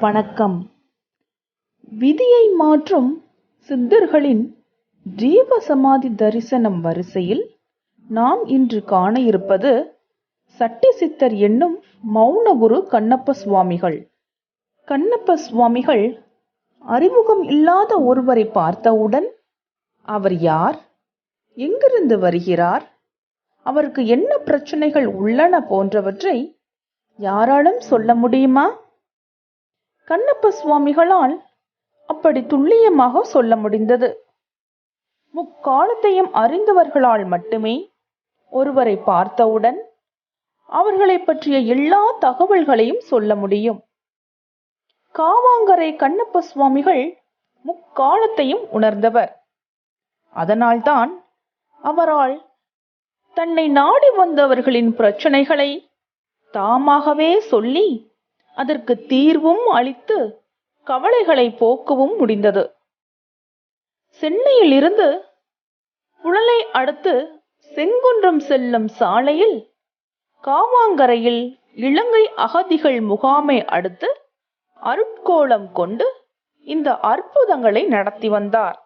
வணக்கம். விதியை மாற்றும் சித்தர்களின் ஜீவ சமாதி தரிசனம் வரிசையில் நாம் இன்று காண இருப்பது சட்டி சித்தர் என்னும் மௌனகுரு கண்ணப்ப சுவாமிகள். கண்ணப்ப சுவாமிகள் அறிமுகம் இல்லாத ஒருவரை பார்த்தவுடன் அவர் யார்? எங்கிருந்து வருகிறார்? அவருக்கு என்ன பிரச்சனைகள் உள்ளன போன்றவற்றை யாராலும் சொல்ல முடியுமா? கண்ணப்ப சுவாமிகளால் அப்படி துல்லியமாக சொல்ல முடிந்தது. முக்காலத்தையும் அறிந்தவர்களால் மட்டுமே ஒருவரை பார்த்தவுடன் அவர்களை பற்றிய எல்லா தகவல்களையும் சொல்ல முடியும். காவாங்கரை கண்ணப்ப சுவாமிகள் முக்காலத்தையும் உணர்ந்தவர். அதனால்தான் அவரால் தன்னை நாடி வந்தவர்களின் பிரச்சனைகளை தாமாகவே சொல்லி அதற்கு தீர்வும் அளித்து கவலைகளை போக்கவும் முடிந்தது. சென்னையில் இருந்து புழலை அடுத்து செங்குன்றம் செல்லும் சாலையில் காவாங்கரையில் இலங்கை அகதிகள் முகாமை அடுத்து அருட்கோலம் கொண்டு இந்த அற்புதங்களை நடத்தி வந்தார்.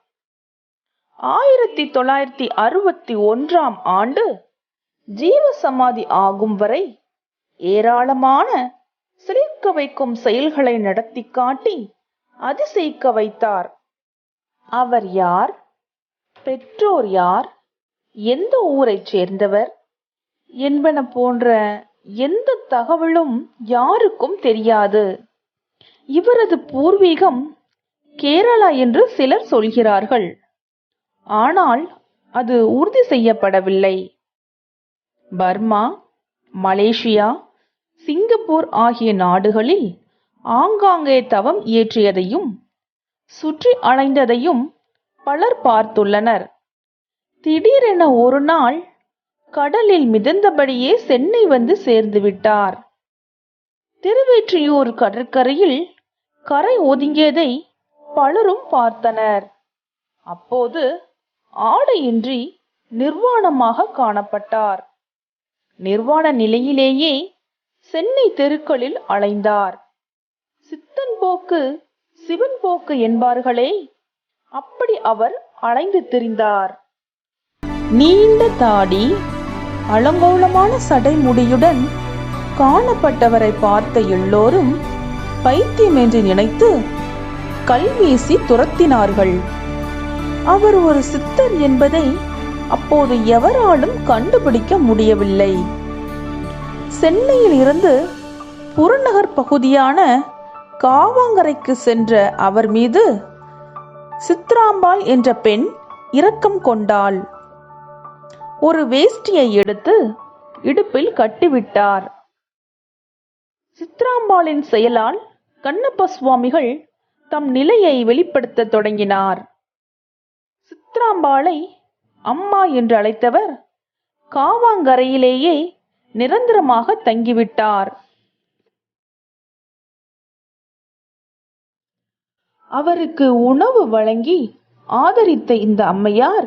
ஆயிரத்தி தொள்ளாயிரத்தி அறுபத்தி ஒன்றாம் ஆண்டு ஜீவ சமாதி ஆகும் வரை ஏராளமான சிரிக்க வைக்கும் செயல்களை நடத்தி காட்டி அதிசயிக்க வைத்தார். அவர் யார்? பெற்றோர் யார்? எந்த ஊரைச் சேர்ந்தவர்? என்பன போன்ற எந்த தகவலும் யாருக்கும் தெரியாது. இவரது பூர்வீகம் கேரளா என்று சிலர் சொல்கிறார்கள். ஆனால் அது உறுதி செய்யப்படவில்லை. பர்மா மலேசியா சிங்கப்பூர் ஆகிய நாடுகளில் ஆங்காங்கே தவம் இயற்றியதையும் சுற்றி அலைந்ததையும் பலர் பார்த்துள்ளனர். திடீரென ஒரு நாள் கடலில் மிதந்தபடியே சென்னை வந்து சேர்ந்து விட்டார். திருவெற்றியூர் கடற்கரையில் கரை ஒதுங்கியதை பலரும் பார்த்தனர். அப்போது ஆடையின்றி நிர்வாணமாக காணப்பட்டார். நிர்வாண நிலையிலேயே சென்னை தெருக்களில் அலைந்தார். சித்தன் போக்கு சிவன் போக்கு என்பார்களே அப்படி அவர் அலைந்து திரிந்தார். நீண்ட தாடி அலங்கோலமான சடைமுடியுடன் காணப்பட்டவரை பார்த்த எல்லோரும் பைத்தியம் என்று நினைத்து கல்வீசி துரத்தினார்கள். அவர் ஒரு சித்தர் என்பதை அப்போது எவராலும் கண்டுபிடிக்க முடியவில்லை. சென்னையில் இருந்து புறநகர் பகுதியான காவாங்கரைக்கு சென்ற அவர் மீது சித்ராம்பாள் என்ற பெண் இரக்கம் கொண்டாள். ஒரு வேஷ்டியை எடுத்து இடுப்பில் கட்டிவிட்டார். சித்ராம்பாளின் செயலால் கண்ணப்ப சுவாமிகள் தம் நிலையை வெளிப்படுத்த தொடங்கினார். சித்ராம்பாளை அம்மா என்று அழைத்தவர் காவாங்கரையிலேயே நிரந்தரமாக தங்கிவிட்டார். அவருக்கு உணவு வழங்கி ஆதரித்த இந்த அம்மையார்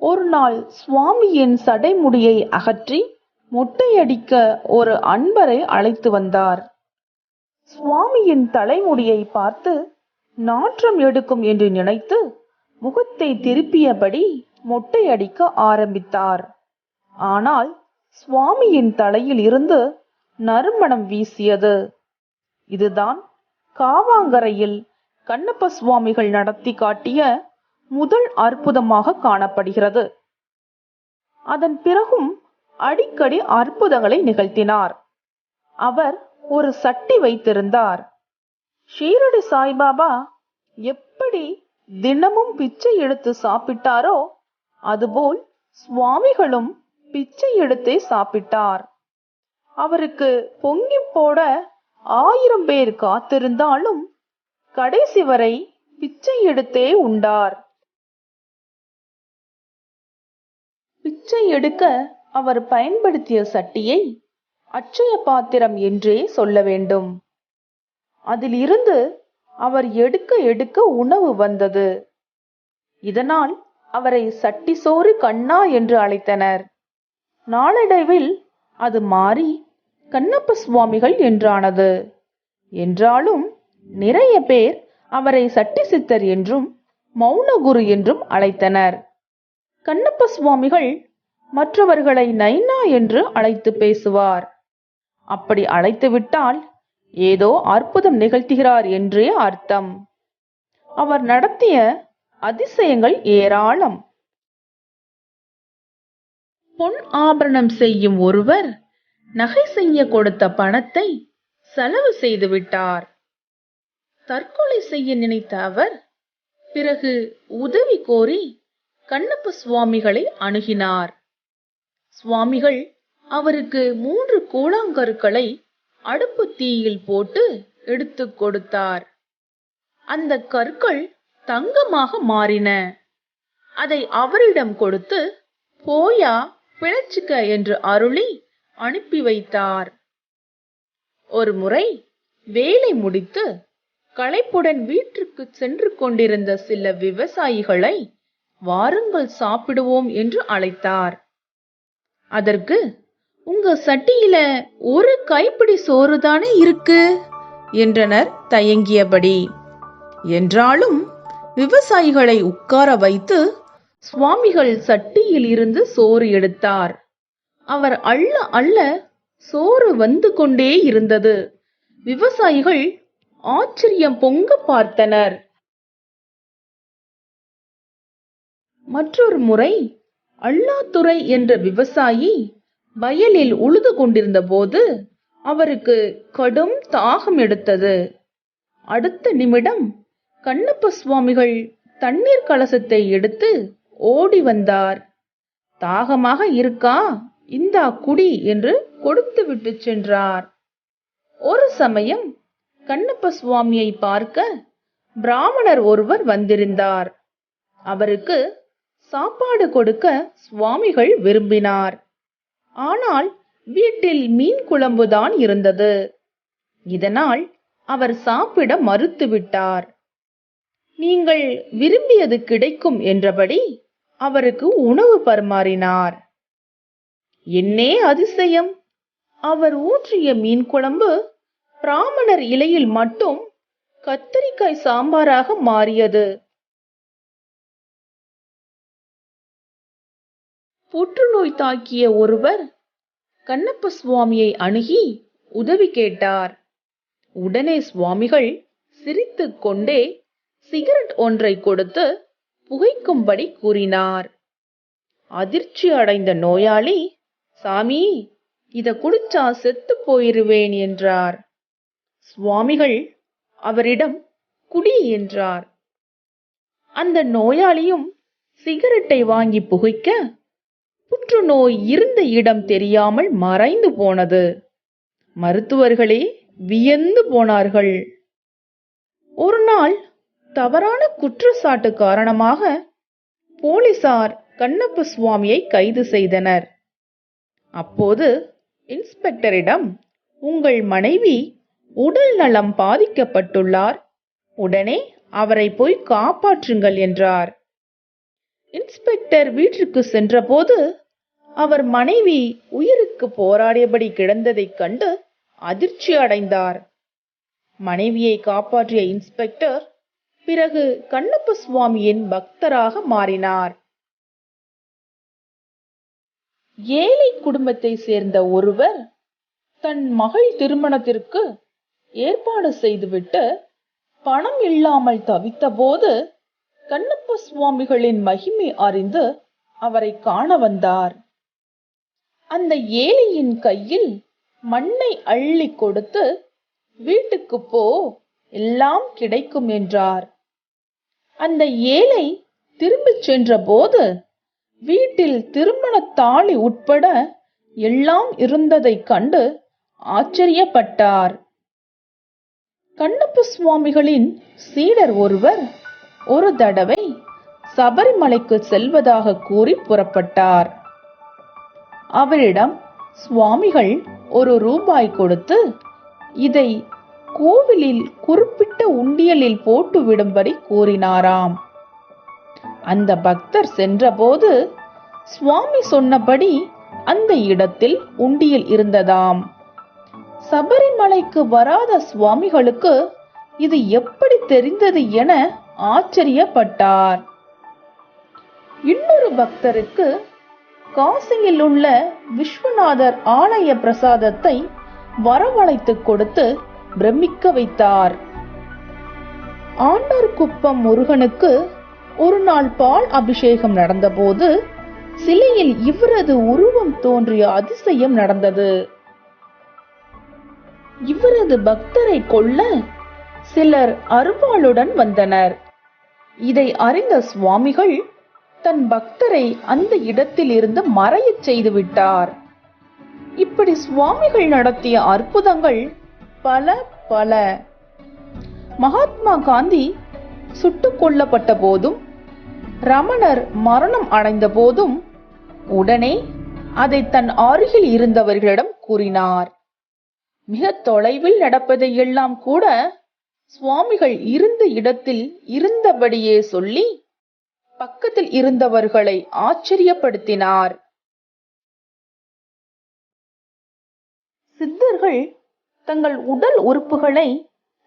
ஒரு நாள் சுவாமியின் சடைமுடியை அகற்றி மொட்டையடிக்க ஒரு அன்பரை அழைத்து வந்தார். சுவாமியின் தலைமுடியை பார்த்து நாற்றம் எடுக்கும் என்று நினைத்து முகத்தை திருப்பியபடி மொட்டையடிக்க ஆரம்பித்தார். ஆனால் சுவாமியின் தலையில் இருந்து நறுமணம் வீசியது. இதுதான் காவாங்கரையில் கண்ணப்ப சுவாமிகள் நடத்தி காட்டிய முதல் அற்புதமாக காணப்படுகிறது. அதன் பிறகும் அடிக்கடி அற்புதங்களை நிகழ்த்தினார். அவர் ஒரு சட்டி வைத்திருந்தார். ஷீரடி சாய்பாபா எப்படி தினமும் பிச்சை எடுத்து சாப்பிட்டாரோ அதுபோல் சுவாமிகளும் பிச்சை எடுத்தே சாப்பிட்டார். அவருக்கு பொங்கி போட ஆயிரம் பேர் காத்திருந்தாலும் கடைசி வரை பிச்சை எடுத்தே உண்டார். பிச்சை எடுக்க அவர் பயன்படுத்திய சட்டியை அட்சய பாத்திரம் என்றே சொல்ல வேண்டும். அதிலிருந்து அவர் எடுக்க எடுக்க உணவு வந்தது. இதனால் அவரை சட்டி சோறு கண்ணா என்று அழைத்தனர். நாளடைவில் அது மாறி கண்ணப்ப சுவாமிகள் என்றானது. என்றாலும் நிறைய பேர் அவரை சட்டி சித்தர் என்றும் மௌனகுரு என்றும் அழைத்தனர். கண்ணப்ப சுவாமிகள் மற்றவர்களை நைனா என்று அழைத்து பேசுவார். அப்படி அழைத்துவிட்டால் ஏதோ அற்புதம் நிகழ்த்துகிறார் என்றே அர்த்தம். அவர் நடத்திய அதிசயங்கள் ஏராளம். பொன் ஆபரணம் செய்யும் ஒருவர் நகை செய்ய கொடுத்த பணத்தை செலவு செய்து விட்டார். தற்கொலை செய்ய நினைத்த அவர் பிறகு உதவி கோரி கண்ணப்ப சுவாமிகளை அணுகினார். சுவாமிகள் அவருக்கு மூன்று கூழாங்கற்களை அடுப்பு தீயில் போட்டு எடுத்துக் கொடுத்தார். அந்த கற்கள் தங்கமாக மாறின. அதை அவரிடம் கொடுத்து போயா பிழைச்சுக்க என்று அருளி அனுப்பி வைத்தார். ஒரு முறை வேலை முடித்து களைப்புடன் வீட்டிற்கு சென்று கொண்டிருந்த சில விவசாயிகளை வாருங்கள் சாப்பிடுவோம் என்று அழைத்தார். அதற்கு உங்க சட்டியில ஒரு கைப்பிடி சோறுதானே இருக்கு? என்றனர் தயங்கியபடி. என்றாலும் விவசாயிகளை உட்கார வைத்து சுவாமிகள் சட்டியில் இருந்து சோறு எடுத்தார். அவர் அள்ள அள்ள சோறு வந்து கொண்டே இருந்தது. விவசாயிகள் ஆச்சரியம் பொங்க பார்த்தனர். மற்றொரு முறை அல்லாத்துறை என்ற விவசாயி வயலில் உழுது கொண்டிருந்த போது அவருக்கு கடும் தாகம் எடுத்தது. அடுத்த நிமிடம் கண்ணப்ப சுவாமிகள் தண்ணீர் கலசத்தை எடுத்து ஓடி வந்தார். தாகமாக இருக்கா? இந்தா குடி என்று கொடுத்து விட்டு சென்றார். ஒரு சமயம் கண்ணப்ப சுவாமியை பார்க்க பிராமணர் ஒருவர் வந்திருந்தார். அவருக்கு சாப்பாடு கொடுக்க சுவாமிகள் விரும்பினார். ஆனால் வீட்டில் மீன் குழம்புதான் இருந்தது. இதனால் அவர் சாப்பிட மறுத்துவிட்டார். நீங்கள் விரும்பியது கிடைக்கும் என்றபடி அவருக்கு உணவு பரிமாறினார். என்னே அதிசயம்! அவர் ஊற்றிய மீன் குழம்பு பிராமணர் இலையில் மட்டும் கத்தரிக்காய் சாம்பாராக மாறியது. புற்றுநோய் தாக்கிய ஒருவர் கண்ணப்ப சுவாமியை அணுகி உதவி கேட்டார். உடனே சுவாமிகள் சிரித்துக் கொண்டே சிகரெட் ஒன்றை கொடுத்து புகைக்கும்படி கூறினார். அதிர்ச்சி அடைந்த நோயாளி சாமி இத குடிச்சா செத்து போயிருவேன் என்றார். சுவாமிகள் அவரிடம் குடி என்றார். அந்த நோயாளியும் சிகரெட்டை வாங்கி புகைக்க புற்றுநோய் இருந்த இடம் தெரியாமல் மறைந்து போனது. மருத்துவர்களே வியந்து போனார்கள். ஒரு நாள் தவறான குற்றச்சாட்டு காரணமாக போலீசார் கண்ணப்ப சுவாமியை கைது செய்தனர். அப்போது இன்ஸ்பெக்டரிடம் உங்கள் மனைவி உடல் நலம் பாதிக்கப்பட்டுள்ளார். உடனே அவரை போய் காப்பாற்றுங்கள் என்றார். இன்ஸ்பெக்டர் வீட்டிற்கு சென்றபோது அவர் மனைவி உயிருக்கு போராடியபடி கிடந்ததைக் கண்டு அதிர்ச்சி அடைந்தார் மனைவியை காப்பாற்றிய இன்ஸ்பெக்டர் பிறகு கண்ணப்ப சுவாமியின் பக்தராக மாறினார். ஏழை குடும்பத்தை சேர்ந்த ஒருவர் தன் மகள் திருமணத்திற்கு ஏற்பாடு செய்துவிட்டு பணம் இல்லாமல் தவித்தபோது கண்ணப்ப சுவாமிகளின் மகிமை அறிந்து அவரை காண வந்தார். அந்த ஏழையின் கையில் மண்ணை அள்ளி கொடுத்து வீட்டுக்கு போ எல்லாம் கிடைக்கும் என்றார். அந்த ஏழை திரும்பிச் சென்றபோது வீட்டில் திருமணத் தாலி உட்பட எல்லாம் இருந்ததைக் கண்டு ஆச்சரியப்பட்டார். கண்ணப்ப சுவாமிகளின் சீடர் ஒருவர் ஒரு தடவை சபரிமலைக்கு செல்வதாக கூறி புறப்பட்டார். அவரிடம் சுவாமிகள் ஒரு ரூபாய் கொடுத்து இதை கோவிலில் குறிப்பிட்ட உண்டியலில் போட்டுவிடும்படி கூறினாராம். அந்த பக்தர் சென்றபோது சுவாமி சொன்னபடி அந்த இடத்தில் உண்டியல் இருந்ததாம். சபரிமலைக்கு வராத சுவாமிகளுக்கு இது எப்படி தெரிந்தது என ஆச்சரியப்பட்டார். இன்னொரு பக்தருக்கு காசியில் உள்ள விஸ்வநாதர் ஆலய பிரசாதத்தை வரவழைத்துக் கொடுத்து பிரமிக்க வைத்தார். ஆண்டார்குப்பம் முருகனுக்கு ஒரு நாள் பால் அபிஷேகம் நடந்தபோது சிலையில் இவரது உருவம் தோன்றிய அதிசயம் நடந்தது. இவரது பக்தரை கொல்ல சிலர் அருவாளுடன் வந்தனர். இதை அறிந்த சுவாமிகள் தன் பக்தரை அந்த இடத்தில் இருந்து மறையச் செய்துவிட்டார் இப்படி சுவாமிகள் நடத்திய அற்புதங்கள் பல பல. மகாத்மா காந்தி சுட்டுக் கொல்லப்பட்ட போதும் ரமணர் மரணம் அடைந்த போதும் உடனே அதை தன் அருகில் இருந்தவர்களிடம் கூறினார். மிக தொலைவில் நடப்பதை எல்லாம் கூட சுவாமிகள் இருந்த இடத்தில் இருந்தபடியே சொல்லி பக்கத்தில் இருந்தவர்களை ஆச்சரியப்படுத்தினார். சித்தர்கள் தங்கள் உடல் உறுப்புகளை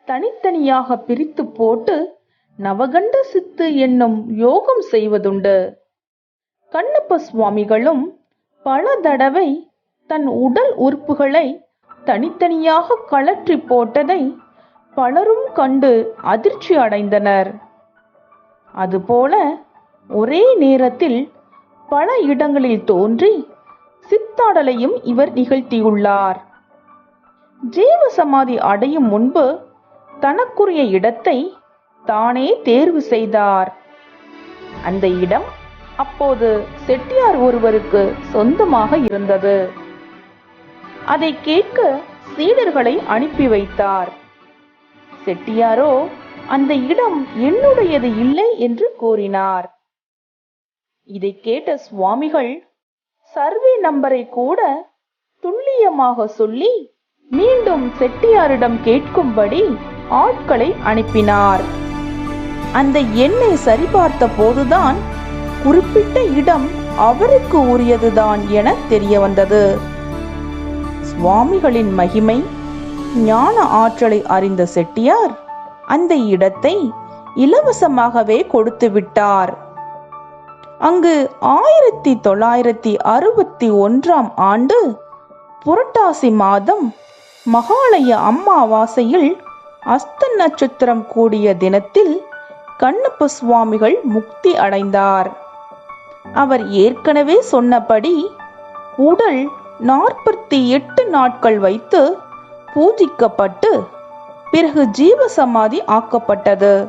தனித்தனியாக பிரித்து போட்டு நவகண்ட சித்து என்னும் யோகம் செய்வதுண்டு. கண்ணப்ப சுவாமிகளும் பல தடவை தன் உடல் உறுப்புகளை தனித்தனியாக கலற்றி போட்டதை பலரும் கண்டு அதிர்ச்சி அடைந்தனர். அதுபோல ஒரே நேரத்தில் பல இடங்களில் தோன்றி சித்தாடலையும் இவர் நிகழ்த்தியுள்ளார். ஜீவ சமாதி அடையும் முன்பு தனக்குரிய இடத்தை தானே தேர்வு செய்தார். அந்த இடம் அப்போது செட்டியார் ஒருவருக்கு சொந்தமாக இருந்தது. அதை கேட்க சீடர்களை அனுப்பி வைத்தார். செட்டியாரோ அந்த இடம் என்னுடையது இல்லை என்று கூறினார். இதை கேட்ட சுவாமிகள் சர்வே நம்பரை கூட துல்லியமாக சொல்லி மீண்டும் செட்டியாரிடம் கேட்கும்படி ஆட்களை அனுப்பினார். அந்த எண்ணை சரிபார்த்த போதுதான் குறிப்பிட்ட இடம் அவருக்கு உரியதுதான் என தெரிய வந்தது. சுவாமிகளின் மகிமை ஞான ஆற்றலை அறிந்த செட்டியார் அந்த இடத்தை இலவசமாகவே கொடுத்து விட்டார். அங்கு ஆயிரத்தி தொள்ளாயிரத்தி அறுபத்தி ஒன்றாம் ஆண்டு புரட்டாசி மாதம் மகாலய அம்மாவாசையில் அஸ்த நட்சத்திரம் கூடிய தினத்தில் கண்ணப்ப சுவாமிகள் முக்தி அடைந்தார். அவர் ஏற்கனவே சொன்னபடி உடல் நாற்பத்தி எட்டு நாட்கள் வைத்து பூஜிக்கப்பட்டு பிறகு ஜீவசமாதி ஆக்கப்பட்டது.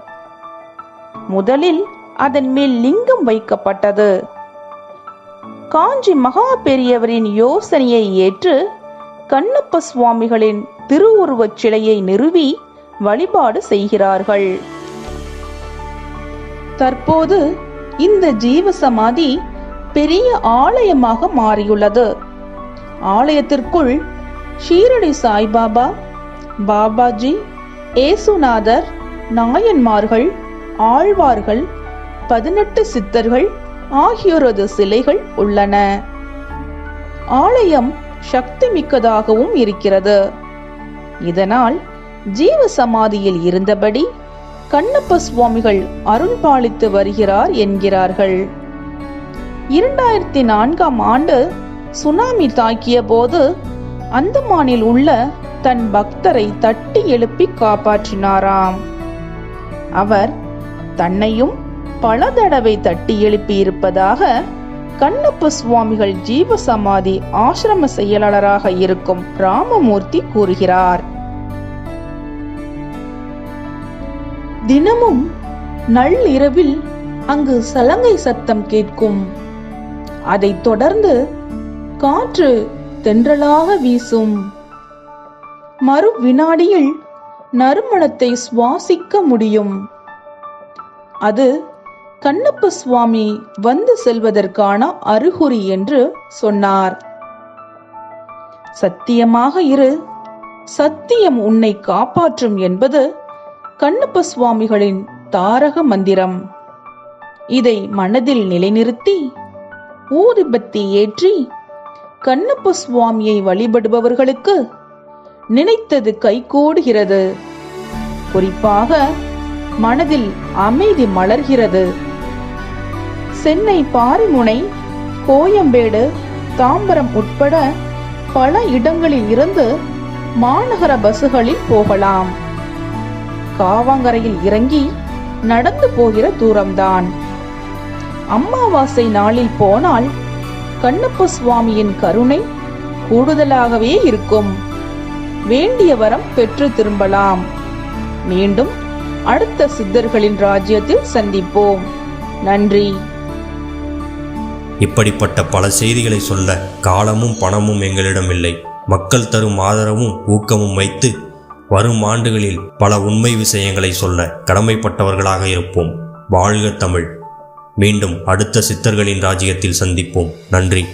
முதலில் அதன் மேல் லிங்கம் வைக்கப்பட்டது. காஞ்சி மகா பெரியவரின் யோசனையை ஏற்று கண்ணப்ப சுவாமிகளின் திருவுருவச் சிலையை நிறுவி வழிபாடு செய்கிறார்கள். தற்போது இந்த ஜீவசமாதி பெரிய ஆலயமாக மாறியுள்ளது. ஆலயத்திற்குள் ஷீரடி சாய்பாபா பாபாஜி ஏசுநாதர் நாயன்மார்கள் ஆழ்வார்கள் பதினெட்டு சித்தர்கள் ஆகியோரது சிலைகள் உள்ளன. ஆலயம் சக்தி மிக்கதாகவும் இருக்கிறது. இதனால் ஜீவ சமாதியில் இருந்தபடி கண்ணப்ப சுவாமிகள் அருள் பாலித்து வருகிறார் என்கிறார்கள். இரண்டாயிரத்தி நான்காம் ஆண்டு சுனாமி தாக்கிய போது அந்தமானில் உள்ள தன் பக்தரை தட்டி எழுப்பி காப்பாற்றினாராம். அவர் தன்னையும் பல தடவை தட்டி எழுப்பி இருப்பதாக கண்ணப்ப சுவாமிகள் ஜீவசமாதி ஆசிரம செயலாளராக இருக்கும் ராமமூர்த்தி கூறுகிறார். தினமும் நள்ளிரவில் அங்கு சலங்கை சத்தம் கேட்கும். அதைத் தொடர்ந்து காற்று தென்றலாக வீசும். மறு வினாடியில் நறுமணத்தை சுவாசிக்க முடியும். அது கண்ணப்ப சுவாமி வந்து செல்வதற்கான அறிகுறி என்று சொன்னார். சத்தியமாக இரு. சத்தியம் உன்னை காப்பாற்றும் என்பது கண்ணப்ப சுவாமிகளின் தாரக மந்திரம். இதை மனதில் நிலைநிறுத்தி ஊதுபத்தி ஏற்றி கண்ணப்ப சுவாமியை வழிபடுபவர்களுக்கு நினைத்தது கைகூடுகிறது. குறிப்பாக மனதில் அமைதி மலர்கிறது. சென்னை பாரிமுனை கோயம்பேடு தாம்பரம் உட்பட பல இடங்களில் இருந்து மாநகர பஸ்ஸுகளில் போகலாம். காவாங்கரையில் இறங்கி நடந்து போகிற தூரம்தான். அம்மாவாசை நாளில் போனால் கண்ணப்ப சுவாமியின் கருணை கூடுதலாகவே இருக்கும். வேண்டிய வரம் பெற்று திரும்பலாம். மீண்டும் அடுத்த சித்தர்களின் ராஜ்யத்தில் சந்திப்போம். நன்றி. இப்படிப்பட்ட பல செய்திகளை சொல்ல காலமும் பணமும் எங்களிடம் இல்லை. மக்கள் தரும் ஆதரவும் ஊக்கமும் வைத்து வரும் ஆண்டுகளில் பல உண்மை விஷயங்களை சொல்ல கடமைப்பட்டவர்களாக இருப்போம். வாழ்க தமிழ். மீண்டும் அடுத்த சித்தர்களின் ராஜ்யத்தில் சந்திப்போம். நன்றி.